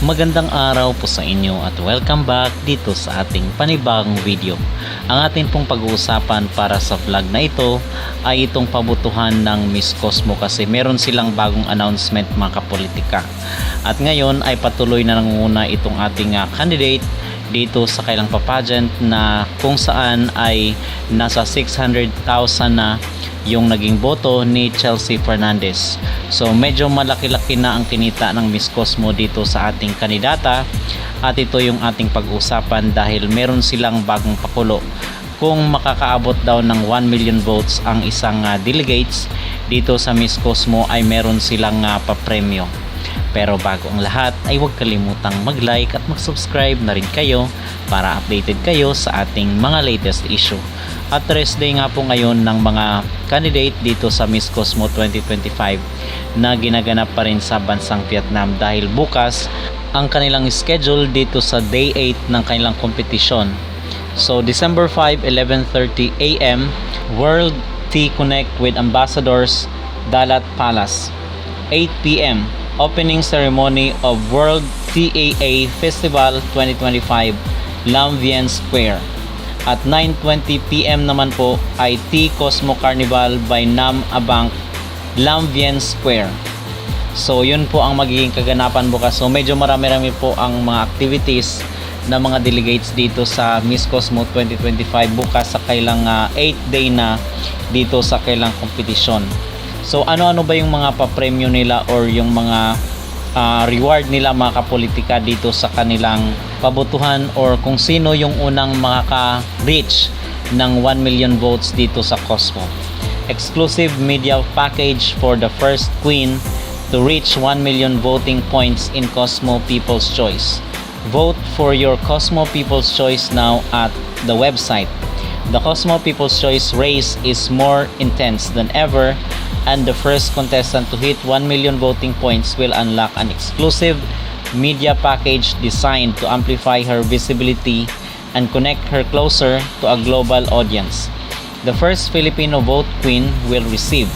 Magandang araw po sa inyo at welcome back dito sa ating panibagong video. Ang atin pong pag-uusapan para sa vlog na ito ay itong pabutuhan ng Miss Cosmo kasi meron silang bagong announcement mga kapolitika. At ngayon ay patuloy na nangunguna itong ating ah, candidate dito sa kailang papageant na kung saan ay nasa 600,000 na yung naging boto ni Chelsea Fernandez. So medyo malaki-laki na ang kinita ng Miss Cosmo dito sa ating kandidata at ito yung ating pag-usapan dahil meron silang bagong pakulo. Kung makakaabot daw ng 1 million votes ang isang ah, delegates dito sa Miss Cosmo ay meron silang uh, papremyo. Pero bago ang lahat ay huwag kalimutang mag-like at mag-subscribe na rin kayo para updated kayo sa ating mga latest issue. At rest day nga po ngayon ng mga candidate dito sa Miss Cosmo 2025 na ginaganap pa rin sa bansang Vietnam dahil bukas ang kanilang schedule dito sa day 8 ng kanilang kompetisyon. So December 5, 11.30 a.m. World Tea Connect with Ambassadors Dalat Palace. 8 p.m. Opening ceremony of World TAA Festival 2025 Lam Vien Square. At 9.20 p.m. naman po ay Tea Cosmo Carnival by Nam Abang Lam Vien Square. So yun po ang magiging kaganapan bukas. So medyo marami-rami po ang mga activities na mga delegates dito sa Miss Cosmo 2025 bukas sa kailang 8 day na dito sa kailang kompetisyon. So ano-ano ba yung mga papremyo nila or yung mga ah, reward nila mga kapolitika dito sa kanilang pabutuhan or kung sino yung unang makaka-reach ng 1 million votes dito sa Cosmo. Exclusive media package for the first queen to reach 1 million voting points in Cosmo People's Choice. Vote for your Cosmo People's Choice now at the website. The Cosmo People's Choice race is more intense than ever and the first contestant to hit 1 million voting points will unlock an exclusive media package designed to amplify her visibility and connect her closer to a global audience. The first Filipino vote queen will receive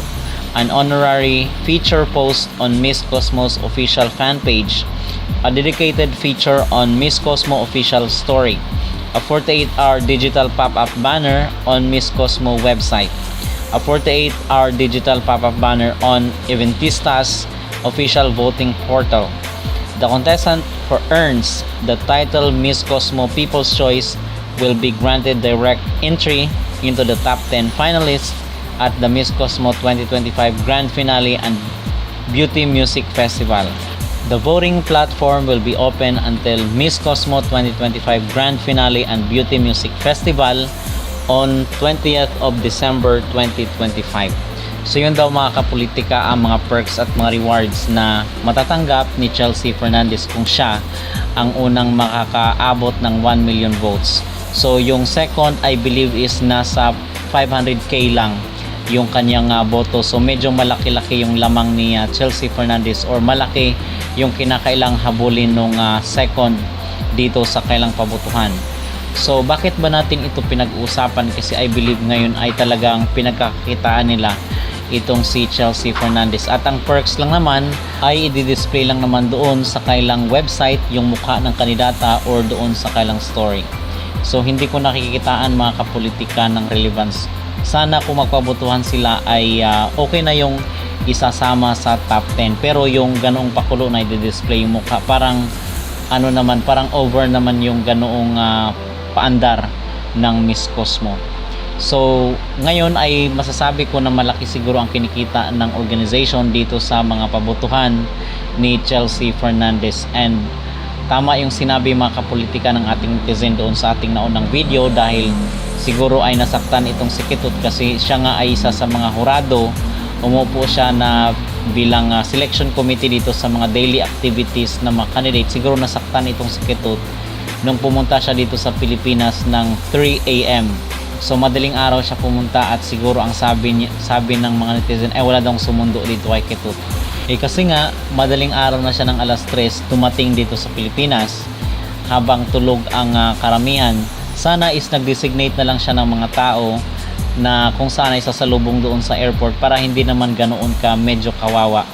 an honorary feature post on Miss Cosmo's official fan page, a dedicated feature on Miss Cosmo official story, a 48-hour digital pop-up banner on Miss Cosmo website, a 48-hour digital pop-up banner on Eventista's official voting portal. The contestant who earns the title Miss Cosmo People's Choice will be granted direct entry into the top 10 finalists at the Miss Cosmo 2025 Grand Finale and Beauty Music Festival. The voting platform will be open until Miss Cosmo 2025 Grand Finale and Beauty Music Festival on 20th of December 2025. So yun daw mga kapolitika ang mga perks at mga rewards na matatanggap ni Chelsea Fernandez kung siya ang unang makakaabot ng 1 million votes. So yung second I believe is nasa 500k lang yung kanyang ah, boto. So medyo malaki-laki yung lamang ni ah, Chelsea Fernandez or malaki yung kinakailang habulin nung ah, second dito sa kailang pabutuhan. So bakit ba natin ito pinag-uusapan kasi I believe ngayon ay talagang pinagkakitaan nila itong si Chelsea Fernandez at ang perks lang naman ay i-display lang naman doon sa kailang website yung mukha ng kandidata or doon sa kailang story. So hindi ko nakikitaan mga kapolitika ng relevance. Sana kung magpabutuhan sila ay ah, okay na yung isasama sa top 10 pero yung ganoong pakulo na i-display yung mukha parang ano naman parang over naman yung ganoong ah, paandar ng Miss Cosmo. So, ngayon ay masasabi ko na malaki siguro ang kinikita ng organization dito sa mga pabutuhan ni Chelsea Fernandez. And tama yung sinabi mga kapolitika ng ating netizen doon sa ating naunang video dahil siguro ay nasaktan itong si Kitut kasi siya nga ay isa sa mga hurado. Umupo siya na bilang ah, selection committee dito sa mga daily activities ng mga candidate. Siguro nasaktan itong si Kitut nung pumunta siya dito sa Pilipinas ng 3 a.m. So madaling araw siya pumunta at siguro ang sabi niya, sabi ng mga netizen ay wala daw sumundo dito kay Kitut. Eh kasi nga madaling araw na siya ng alas 3 tumating dito sa Pilipinas habang tulog ang ah, karamihan. Sana is nag-designate na lang siya ng mga tao na kung saan ay sasalubong doon sa airport para hindi naman ganoon ka medyo kawawa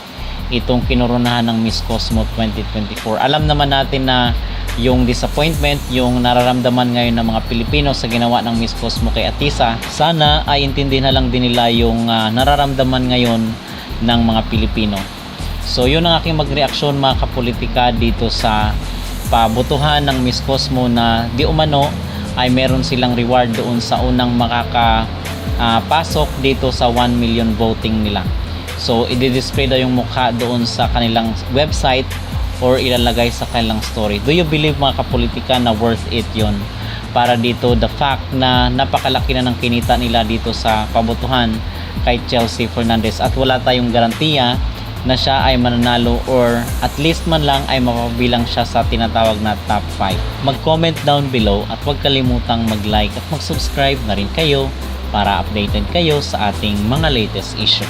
itong kinurunahan ng Miss Cosmo 2024. Alam naman natin na yung disappointment, yung nararamdaman ngayon ng mga Pilipino sa ginawa ng Miss Cosmo kay Atisa, sana ay intindihin na lang din nila yung ah, nararamdaman ngayon ng mga Pilipino. So yun ang aking magreaksyon mga kapolitika dito sa pabutuhan ng Miss Cosmo na di umano ay meron silang reward doon sa unang makaka ah, pasok dito sa 1 million voting nila. So, i-display daw yung mukha doon sa kanilang website or ilalagay sa kanilang story. Do you believe mga kapolitika na worth it yon Para dito, the fact na napakalaki na ng kinita nila dito sa pabutuhan kay Chelsea Fernandez at wala tayong garantiya na siya ay mananalo or at least man lang ay mapabilang siya sa tinatawag na top 5. Mag-comment down below at huwag kalimutang mag-like at mag-subscribe na rin kayo para updated kayo sa ating mga latest issue.